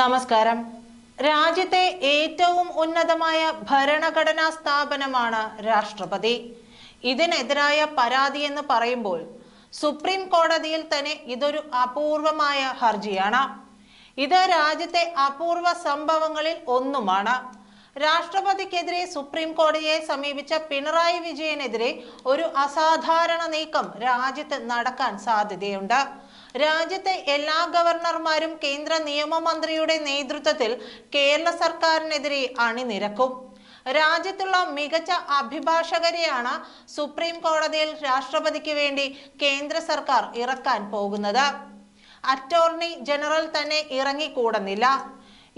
നമസ്കാരം. രാജ്യത്തെ ഏറ്റവും ഉന്നതമായ ഭരണഘടനാ സ്ഥാപനമാണ് രാഷ്ട്രപതി. ഇതിനെതിരായ പരാതി എന്ന് പറയുമ്പോൾ സുപ്രീം കോടതിയിൽ തന്നെ ഇതൊരു അപൂർവമായ ഹർജിയാണ്. ഇത് രാജ്യത്തെ അപൂർവ സംഭവങ്ങളിൽ ഒന്നുമാണ്. രാഷ്ട്രപതിക്കെതിരെ സുപ്രീം കോടതിയെ സമീപിച്ച പിണറായി വിജയനെതിരെ ഒരു അസാധാരണ നീക്കം രാജ്യത്ത് നടക്കാൻ സാധ്യതയുണ്ട്. രാജ്യത്തെ എല്ലാ ഗവർണർമാരും കേന്ദ്ര നിയമമന്ത്രിയുടെ നേതൃത്വത്തിൽ കേരള സർക്കാരിനെതിരെ അണിനിരക്കും. രാജ്യത്തുള്ള മികച്ച അഭിഭാഷകരെയാണ് സുപ്രീം കോടതിയിൽ രാഷ്ട്രപതിക്ക് വേണ്ടി കേന്ദ്ര സർക്കാർ ഇറക്കാൻ പോകുന്നത്. അറ്റോർണി ജനറൽ തന്നെ ഇറങ്ങിക്കൂടുന്നില്ല.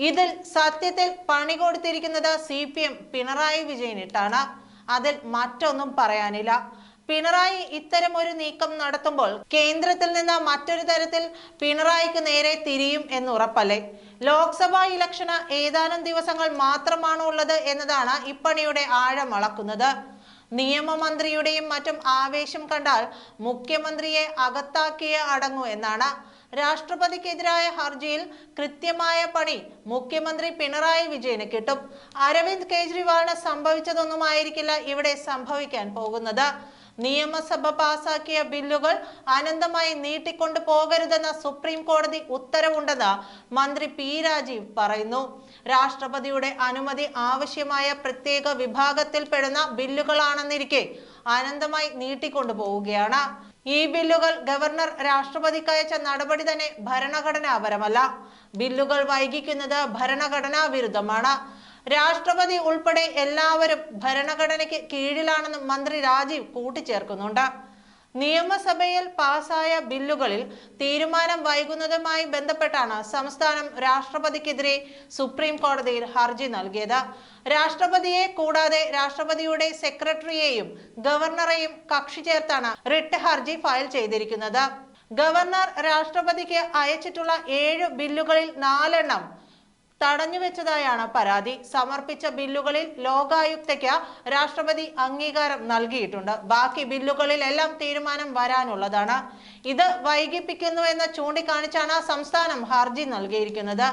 ഇതിൽ സത്യത്തിൽ പണി കൊടുത്തിരിക്കുന്നത് സി പി എം പിണറായി വിജയനിട്ടാണ് അതിൽ മറ്റൊന്നും പറയാനില്ല. പിണറായി ഇത്തരം ഒരു നീക്കം നടത്തുമ്പോൾ കേന്ദ്രത്തിൽ നിന്ന് മറ്റൊരു തരത്തിൽ പിണറായിക്ക് നേരെ തിരിയും എന്ന് ഉറപ്പല്ലേ ലോക്സഭാ ഇലക്ഷന് ഏതാനും ദിവസങ്ങൾ മാത്രമാണ് ഉള്ളത് എന്നതാണ് ഇപ്പണിയുടെ ആഴം അളക്കുന്നത്. നിയമമന്ത്രിയുടെയും മറ്റും ആവേശം കണ്ടാൽ മുഖ്യമന്ത്രിയെ അകത്താക്കിയേ അടങ്ങൂ എന്നാണ്. രാഷ്ട്രപതിക്കെതിരായ ഹർജിയിൽ കൃത്യമായ പണി മുഖ്യമന്ത്രി പിണറായി വിജയന് കിട്ടും. അരവിന്ദ് കെജ്രിവാളിന് സംഭവിച്ചതൊന്നുമായിരിക്കില്ല ഇവിടെ സംഭവിക്കാൻ പോകുന്നത്. നിയമസഭ പാസാക്കിയ ബില്ലുകൾ അനന്തമായി നീട്ടിക്കൊണ്ടു പോകരുതെന്ന സുപ്രീം കോടതി ഉത്തരവുണ്ടെന്ന് മന്ത്രി പി രാജീവ് പറയുന്നു. രാഷ്ട്രപതിയുടെ അനുമതി ആവശ്യമായ പ്രത്യേക വിഭാഗത്തിൽപ്പെടുന്ന ബില്ലുകളാണെന്നിരിക്കെ അനന്തമായി നീട്ടിക്കൊണ്ടു പോവുകയാണ്. ഈ ബില്ലുകൾ ഗവർണർ രാഷ്ട്രപതിക്ക് അയച്ച നടപടി തന്നെ ഭരണഘടനാപരമല്ല. ബില്ലുകൾ വൈകിക്കുന്നത് ഭരണഘടനാ വിരുദ്ധമാണ്. രാഷ്ട്രപതി ഉൾപ്പെടെ എല്ലാവരും ഭരണഘടനയ്ക്ക് കീഴിലാണെന്ന് മന്ത്രി രാജീവ് കൂട്ടിച്ചേർക്കുന്നുണ്ട്. നിയമസഭയിൽ പാസായ ബില്ലുകളിൽ തീരുമാനം വൈകുന്നതുമായി ബന്ധപ്പെട്ടാണ് സംസ്ഥാനം രാഷ്ട്രപതിക്കെതിരെ സുപ്രീം കോടതിയിൽ ഹർജി നൽകിയത്. രാഷ്ട്രപതിയെ കൂടാതെ രാഷ്ട്രപതിയുടെ സെക്രട്ടറിയെയും ഗവർണറെയും കക്ഷി ചേർത്താണ് റിട്ട് ഹർജി ഫയൽ ചെയ്തിരിക്കുന്നത്. ഗവർണർ രാഷ്ട്രപതിക്ക് അയച്ചിട്ടുള്ള ഏഴ് ബില്ലുകളിൽ നാലെണ്ണം തടഞ്ഞുവെച്ചതായാണ് പരാതി. സമർപ്പിച്ച ബില്ലുകളിൽ ലോകായുക്തയ്ക്ക് രാഷ്ട്രപതി അംഗീകാരം നൽകിയിട്ടുണ്ട്. ബാക്കി ബില്ലുകളിൽ എല്ലാം തീരുമാനം വരാനുള്ളതാണ്. ഇത് വൈകിപ്പിക്കുന്നുവെന്ന് ചൂണ്ടിക്കാണിച്ചാണ് സംസ്ഥാനം ഹർജി നൽകിയിരിക്കുന്നത്.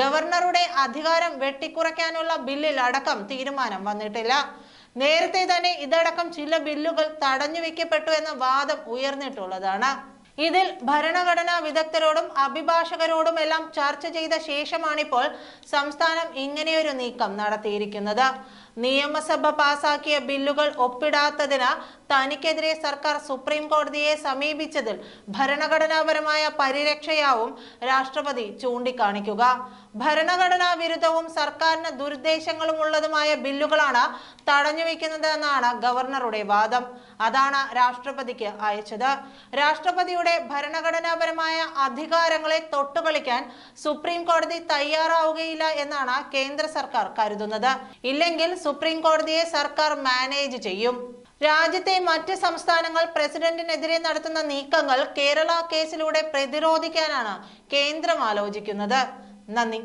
ഗവർണറുടെ അധികാരം വെട്ടിക്കുറയ്ക്കാനുള്ള ബില്ലിൽ അടക്കം തീരുമാനം വന്നിട്ടില്ല. നേരത്തെ തന്നെ ഇതടക്കം ചില ബില്ലുകൾ തടഞ്ഞു വെക്കപ്പെട്ടു എന്ന വാദം ഉയർന്നിട്ടുള്ളതാണ്. ഇതിൽ ഭരണഘടനാ വിദഗ്ധരോടും അഭിഭാഷകരോടും എല്ലാം ചർച്ച ചെയ്ത ശേഷമാണിപ്പോൾ സംസ്ഥാനം ഇങ്ങനെയൊരു നീക്കം നടത്തിയിരിക്കുന്നത്. നിയമസഭ പാസാക്കിയ ബില്ലുകൾ ഒപ്പിടാത്തതിന് തനിക്കെതിരെ സർക്കാർ സുപ്രീം കോടതിയെ സമീപിച്ചതിൽ ഭരണഘടനാപരമായ പരിരക്ഷയാവും രാഷ്ട്രപതി ചൂണ്ടിക്കാണിക്കുക. ഭരണഘടനാ വിരുദ്ധവും സർക്കാരിന് ദുരുദ്ദേശങ്ങളും ഉള്ളതുമായ ബില്ലുകളാണ് തടഞ്ഞുവെക്കുന്നതെന്നാണ് ഗവർണറുടെ വാദം. അതാണ് രാഷ്ട്രപതിക്ക് അയച്ചത്. രാഷ്ട്രപതിയുടെ ഭരണഘടനാപരമായ അധികാരങ്ങളെ തൊട്ടുകളിക്കാൻ സുപ്രീം കോടതി തയ്യാറാവുകയില്ല എന്നാണ് കേന്ദ്ര സർക്കാർ കരുതുന്നത്. ഇല്ലെങ്കിൽ സുപ്രീം കോടതിയെ സർക്കാർ മാനേജ് ചെയ്യും. രാജ്യത്തെ മറ്റ് സംസ്ഥാനങ്ങൾ പ്രസിഡന്റിനെതിരെ നടത്തുന്ന നീക്കങ്ങൾ കേരള കേസിലൂടെ പ്രതിരോധിക്കാനാണ് കേന്ദ്രം ആലോചിക്കുന്നത്. നന്ദി.